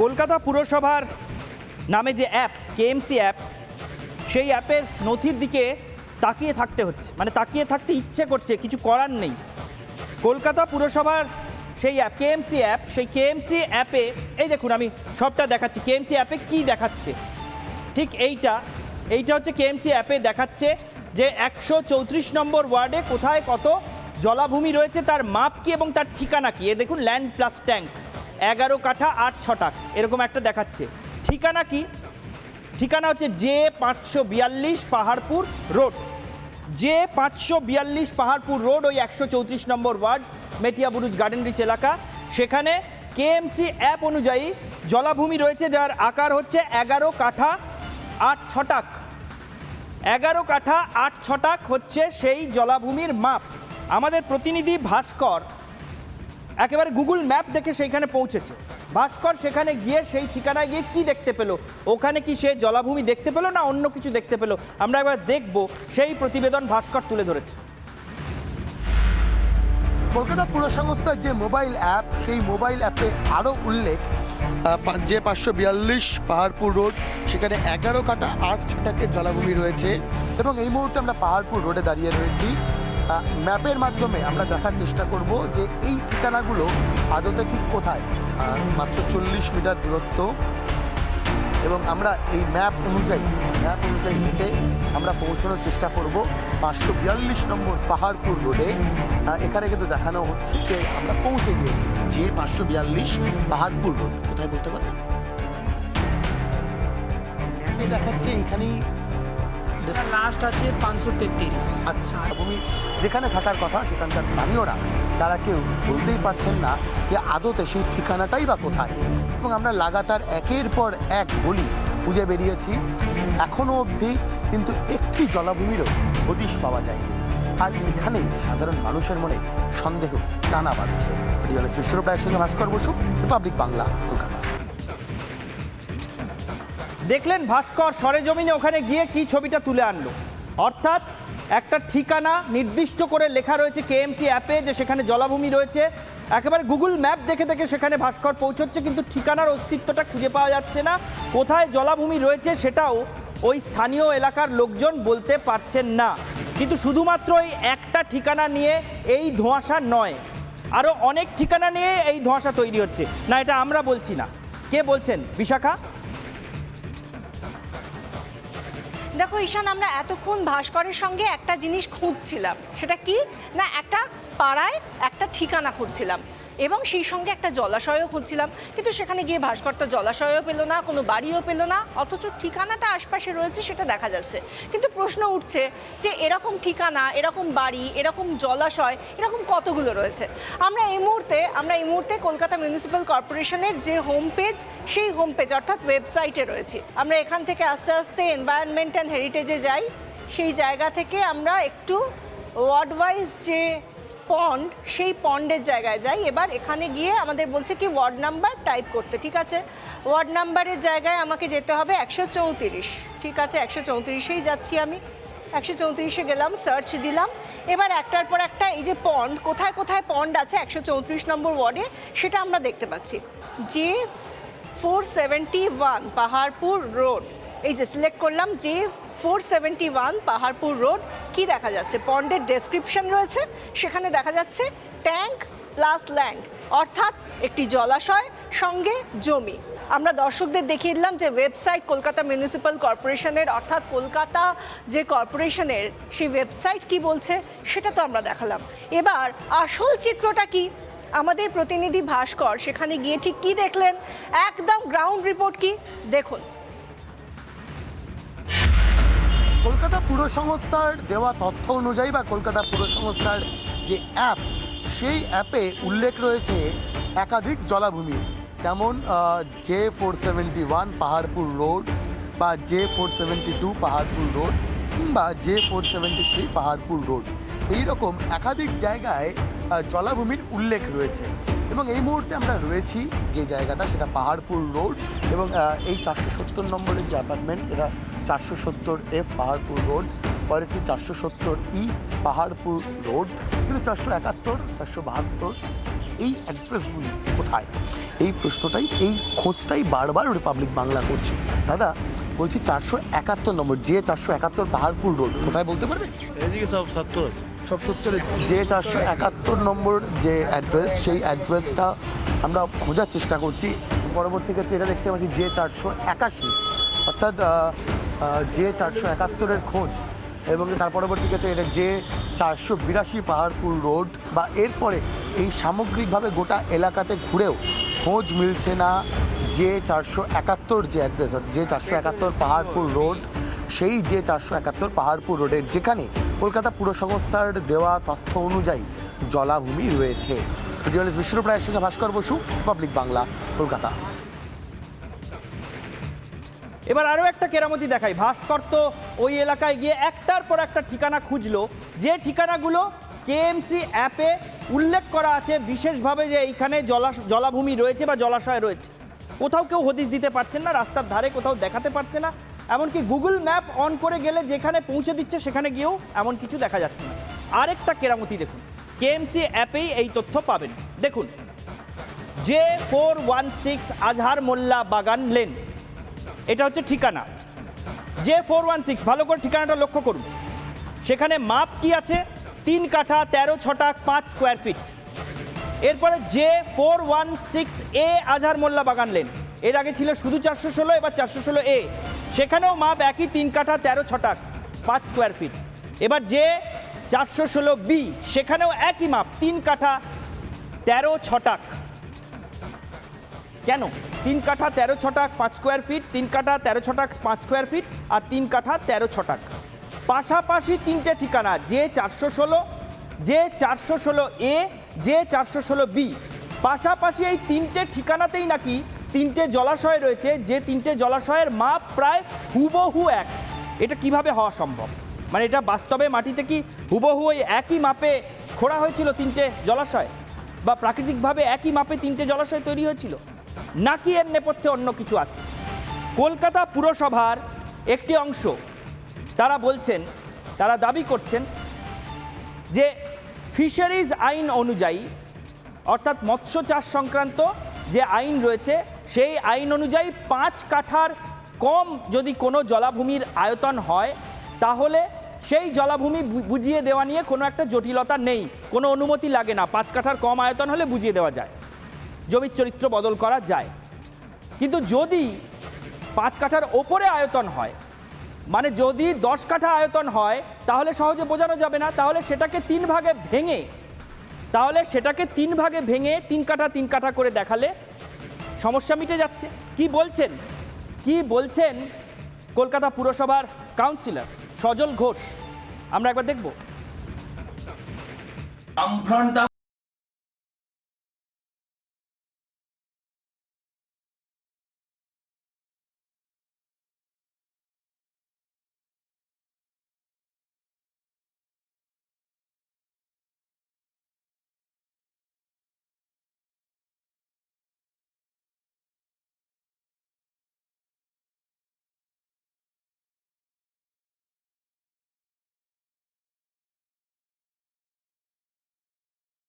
কলকাতা পুরসভার নামে যে অ্যাপ কেএমসি অ্যাপ, সেই অ্যাপের নথির দিকে তাকিয়ে থাকতে হচ্ছে। মানে তাকিয়ে থাকতে ইচ্ছে করছে, কিছু করার নেই। কলকাতা পুরসভার সেই অ্যাপ কেএমসি অ্যাপ, সেই কেএমসি অ্যাপে, এই দেখুন আমি সবটা দেখাচ্ছি। কেএমসি অ্যাপে কি দেখাচ্ছে? ঠিক এইটা এইটা হচ্ছে কেএমসি অ্যাপে দেখাচ্ছে যে একশো চৌত্রিশ নম্বর ওয়ার্ডে কোথায় কত জলাভূমি রয়েছে, তার মাপ কি এবং তার ঠিকানা কি? এ দেখুন ল্যান্ড প্লাস ট্যাঙ্ক এগারো কাঠা আট ছটাক এরকম একটা দেখাচ্ছে। ঠিকানা কি? ঠিকানা হচ্ছে জে পাঁচশো বিয়াল্লিশ পাহাড়পুর রোড। যে পাঁচশো বিয়াল্লিশ পাহাড়পুর রোড, ওই একশো চৌত্রিশ নম্বর ওয়ার্ড মেটিয়াবুরুজ গার্ডেন রিচ এলাকা। সেখানে কেএমসি অ্যাপ অনুযায়ী জলাভূমি রয়েছে, যার আকার হচ্ছে এগারো কাঠা আট ছটাক। এগারো কাঠা আট ছটাক হচ্ছে সেই জলাভূমির মাপ। আমাদের প্রতিনিধি ভাস্কর একেবারে গুগল ম্যাপ দেখে সেইখানে পৌঁছেছে। ভাস্কর সেখানে গিয়ে সেই ঠিকানায় গিয়ে কি দেখতে পেল? ওখানে কি সে জলাভূমি দেখতে পেল না অন্য কিছু দেখতে পেল? আমরা এবার দেখব, সেই প্রতিবেদন ভাস্কর তুলে ধরেছে। কলকাতা পুরসংস্থার যে মোবাইল অ্যাপ, সেই মোবাইল অ্যাপে আরও উল্লেখ যে পাঁচশো বিয়াল্লিশ পাহাড়পুর রোড, সেখানে এগারো কাটা আট ছটাকের জলাভূমি রয়েছে এবং এই মুহূর্তে আমরা পাহাড়পুর রোডে দাঁড়িয়ে রয়েছি। ম্যাপের মাধ্যমে আমরা দেখার চেষ্টা করব যে এই ঠিকানাগুলো আদতে ঠিক কোথায়। মাত্র চল্লিশ মিটার দূরত্ব। এবং আমরা এই ম্যাপ অনুযায়ী ম্যাপ অনুযায়ী হেঁটে আমরা পৌঁছানোর চেষ্টা করব পাঁচশো বিয়াল্লিশ নম্বর পাহাড়পুর রোডে। এখানে কিন্তু দেখানো হচ্ছে যে আমরা পৌঁছে গিয়েছি যে পাঁচশো বিয়াল্লিশ পাহাড়পুর রোড। কোথায় বলতে ম্যাপে দেখাচ্ছে এখানেই লাস্ট আছে পাঁচশো তেত্রিশ। আচ্ছা ভূমি যেখানে থাকার কথা সেখানকার স্থানীয়রা, তারা কেউ বলতেই পারছেন না যে আদতে সেই ঠিকানাটাই বা কোথায়। এবং আমরা লাগাতার একের পর এক বলি, খুঁজে বেরিয়েছি। এখনও অবধি কিন্তু একটি জলাভূমিরও হদিশ পাওয়া যায়নি। আর এখানে সাধারণ মানুষের মনে সন্দেহ টানা বাড়ছে বিশ্বরূপ রায়ের সঙ্গে ভাস্কর বসু রিপাবলিক বাংলা কলকাতা। দেখলেন ভাস্কর সরেজমিনে ওখানে গিয়ে কি ছবিটা তুলে আনলো। অর্থাৎ একটা ঠিকানা নির্দিষ্ট করে লেখা রয়েছে কেএমসি অ্যাপে যে সেখানে জলাভূমি রয়েছে। একেবারে গুগল ম্যাপ দেখে দেখে সেখানে ভাস্কর পৌঁছচ্ছে, কিন্তু ঠিকানার অস্তিত্বটা খুঁজে পাওয়া যাচ্ছে না। কোথায় জলাভূমি রয়েছে সেটাও ওই স্থানীয় এলাকার লোকজন বলতে পারছেন না। কিন্তু শুধুমাত্র এই একটা ঠিকানা নিয়ে এই ধোঁয়াশা নয় আরও অনেক ঠিকানা নিয়ে এই ধোঁয়াশা তৈরি হচ্ছে। না, এটা আমরা বলছি না। কে বলছেন? বিশাখা? দেখো ঈশান, আমরা এতক্ষণ ভাস্করের সঙ্গে একটা জিনিস খুঁজছিলাম। সেটা কি? না, একটা পাড়ায় একটা ঠিকানা খুঁজছিলাম। এবং সেই সঙ্গে একটা জলাশয়ও খুঁজছিলাম। কিন্তু সেখানে গিয়ে ভাস্কর তো জলাশয়ও পেল না, কোনো বাড়িও পেল না, অথচ ঠিকানাটা আশপাশে রয়েছে সেটা দেখা যাচ্ছে। কিন্তু প্রশ্ন উঠছে যে এরকম ঠিকানা, এরকম বাড়ি, এরকম জলাশয়, এরকম কতগুলো রয়েছে? আমরা এই মুহূর্তে, আমরা এই মুহূর্তে কলকাতা মিউনিসিপ্যাল কর্পোরেশনের যে হোম পেজ, সেই হোম পেজ অর্থাৎ ওয়েবসাইটে রয়েছি। আমরা এখান থেকে আস্তে আস্তে এনভায়রনমেন্ট অ্যান্ড হেরিটেজে যাই। সেই জায়গা থেকে আমরা একটু ওয়ার্ড ওয়াইজ যে পন্ড সেই পন্ডের জায়গায় যাই। এবার এখানে গিয়ে আমাদের বলছে কি ওয়ার্ড নাম্বার টাইপ করতে, ঠিক আছে? ওয়ার্ড নাম্বারের জায়গায় আমাকে যেতে হবে একশো চৌত্রিশ। ঠিক আছে, একশো চৌত্রিশেই যাচ্ছি আমি। একশো চৌত্রিশে গেলাম সার্চ দিলাম। এবার একটার পর একটা এই যে পন্ড কোথায় কোথায় পন্ড আছে একশো চৌত্রিশ নম্বর ওয়ার্ডে সেটা আমরা দেখতে পাচ্ছি। যে four seventy one Paharpur road এই যে সিলেক্ট করলাম যে four seventy one Paharpur road কি দেখা যাচ্ছে? পন্ডের ডেসক্রিপশন রয়েছে। সেখানে দেখা যাচ্ছে ট্যাঙ্ক প্লাস ল্যান্ড অর্থাৎ একটি জলাশয়, সঙ্গে জমি। আমরা দর্শকদের দেখিয়ে দিলাম যে ওয়েবসাইট কলকাতা মিউনিসিপ্যাল কর্পোরেশনের অর্থাৎ কলকাতা যে কর্পোরেশনের সেই ওয়েবসাইট কি বলছে, সেটা তো আমরা দেখালাম। এবার আসল চিত্রটা কি? আমাদের প্রতিনিধি ভাস্কর সেখানে গিয়ে ঠিক কি দেখলেন? একদম গ্রাউন্ড রিপোর্ট কি? দেখুন। কলকাতা পুর সংস্থার দেওয়া তথ্য অনুযায়ী বা কলকাতা পুর সংস্থার যে অ্যাপ, সেই অ্যাপে উল্লেখ রয়েছে একাধিক জলাভূমি। যেমন J four seventy one Paharpur road বা J four seventy two Paharpur road কিংবা J four seventy three Paharpur road. এইরকম একাধিক জায়গায় জলাভূমির উল্লেখ রয়েছে। এবং এই মুহূর্তে আমরা রয়েছি যে জায়গাটা, সেটা পাহাড়পুর রোড এবং এই চারশো সত্তর নম্বরের যে অ্যাপার্টমেন্ট, এটা চারশো সত্তর এফ পাহাড়পুর রোড পরেরটি চারশো সত্তর ই পাহাড়পুর রোড কিন্তু চারশো একাত্তর চারশো বাহাত্তর এই অ্যাড্রেসগুলি কোথায়? এই প্রশ্নটাই এই খোঁজটাই বারবার রিপাবলিক বাংলা করছে। দাদা বলছি চারশো একাত্তর নম্বর যে চারশো একাত্তর পাহাড়পুর রোড কোথায় বলতে পারবে? এদিকে সব সত্তর আছে। সব সত্তরে যে চারশো একাত্তর নম্বর যে অ্যাড্রেস সেই অ্যাড্রেসটা আমরা খোঁজার চেষ্টা করছি। পরবর্তী ক্ষেত্রে এটা দেখতে পাচ্ছি যে চারশো একাশি। অর্থাৎ যে চারশো একাত্তরের খোঁজ এবং তার পরবর্তী ক্ষেত্রে এটা যে চারশো বিরাশি পাহাড়পুর রোড বা এরপরে এই সামগ্রিকভাবে গোটা এলাকাতে ঘুরেও খোঁজ মিলছে না। যে চারশো একাত্তর যে অ্যাড্রেস যে চারশো একাত্তর পাহাড়পুর রোড, সেই যে চারশো একাত্তর পাহাড়পুর রোডের যেখানে কলকাতা পুরসংস্থার দেওয়া তথ্য অনুযায়ী জলাভূমি রয়েছে। বিশ্বরূপ রায়ের সঙ্গে ভাস্কর বসু পাবলিক বাংলা, কলকাতা। এবার আরও একটা কেরামতি দেখাই। ভাস্কর তো ওই এলাকায় গিয়ে একটার পর একটা ঠিকানা খুঁজলো। যে ঠিকানাগুলো কেএমসি অ্যাপে উল্লেখ করা আছে, বিশেষভাবে যে এইখানে জলা, জলাভূমি রয়েছে বা জলাশয় রয়েছে। কোথাও কেউ হদিশ দিতে পারছেন না, রাস্তার ধারে কোথাও দেখাতে পারছে না। এমনকি গুগল ম্যাপ অন করে গেলে যেখানে পৌঁছে দিচ্ছে, সেখানে গিয়েও এমন কিছু দেখা যাচ্ছে না। আরেকটা কেরামতি দেখুন। কেএমসি অ্যাপেই এই তথ্য পাবেন। দেখুন J four one six Azhar Molla Bagan lane এটা হচ্ছে ঠিকানা। জে ফোর ওয়ান সিক্স ভালো করে ঠিকানাটা লক্ষ্য করুন। সেখানে মাপ কি আছে? তিন কাঠা, তেরো ছটাক পাঁচ স্কোয়ার ফিট এরপরে J four one six A Azhar Molla Bagan lane এর আগে ছিল শুধু চারশো ষোলো, এবার চারশো ষোলো এ সেখানেও মাপ একই, তিন কাঠা, তেরো ছটাক পাঁচ স্কোয়ার ফিট এবার যে চারশো ষোলো বি সেখানেও একই মাপ, তিন কাঠা, তেরো ছটাক কেন? তিন কাঠা তেরো ছটাক পাঁচ স্কোয়ার ফিট তিন কাঠা তেরো ছটাক পাঁচ স্কোয়ার ফিট আর তিন কাঠা তেরো ছটাক। পাশাপাশি তিনটে ঠিকানা, যে চারশো ষোলো, যে চারশো ষোলো এ যে চারশো ষোলো বি পাশাপাশি এই তিনটে ঠিকানাতেই নাকি তিনটে জলাশয় রয়েছে, যে তিনটে জলাশয়ের মাপ প্রায় হুবহু এক। এটা কীভাবে হওয়া সম্ভব? মানে এটা বাস্তবে মাটিতে কি হুবহু ওই একই মাপে খোঁড়া হয়েছিল তিনটে জলাশয়? বা প্রাকৃতিকভাবে একই মাপে তিনটে জলাশয় তৈরি হয়েছিল? নাকি এর নেপথ্যে অন্য কিছু আছে? কলকাতা পুরসভার একটি অংশ, তারা বলছেন, তারা দাবি করছেন যে ফিশারিজ আইন অনুযায়ী, অর্থাৎ মৎস্য চাষ সংক্রান্ত যে আইন রয়েছে, সেই আইন অনুযায়ী পাঁচ কাঠার কম যদি কোনো জলাভূমির আয়তন হয়, তাহলে সেই জলাভূমি বুঝিয়ে দেওয়া নিয়ে কোনো একটা জটিলতা নেই। কোনো অনুমতি লাগে না। পাঁচ কাঠার কম আয়তন হলে বুঝিয়ে দেওয়া যায়। জমির চরিত্র বদল করা যায়। কিন্তু যদি পাঁচ কাঠার ওপরে আয়তন হয় মানে যদি দশ কাঠা আয়তন হয়, তাহলে সহজে বোঝানো যাবে না। তাহলে সেটাকে তিন ভাগে ভেঙে, তাহলে সেটাকে তিন ভাগে ভেঙে তিন কাঠা তিন কাঠা করে দেখালে সমস্যা মিটে যাচ্ছে। কি বলছেন? কি বলছেন কলকাতা পুরসভার কাউন্সিলর সজল ঘোষ? আমরা একবার দেখব।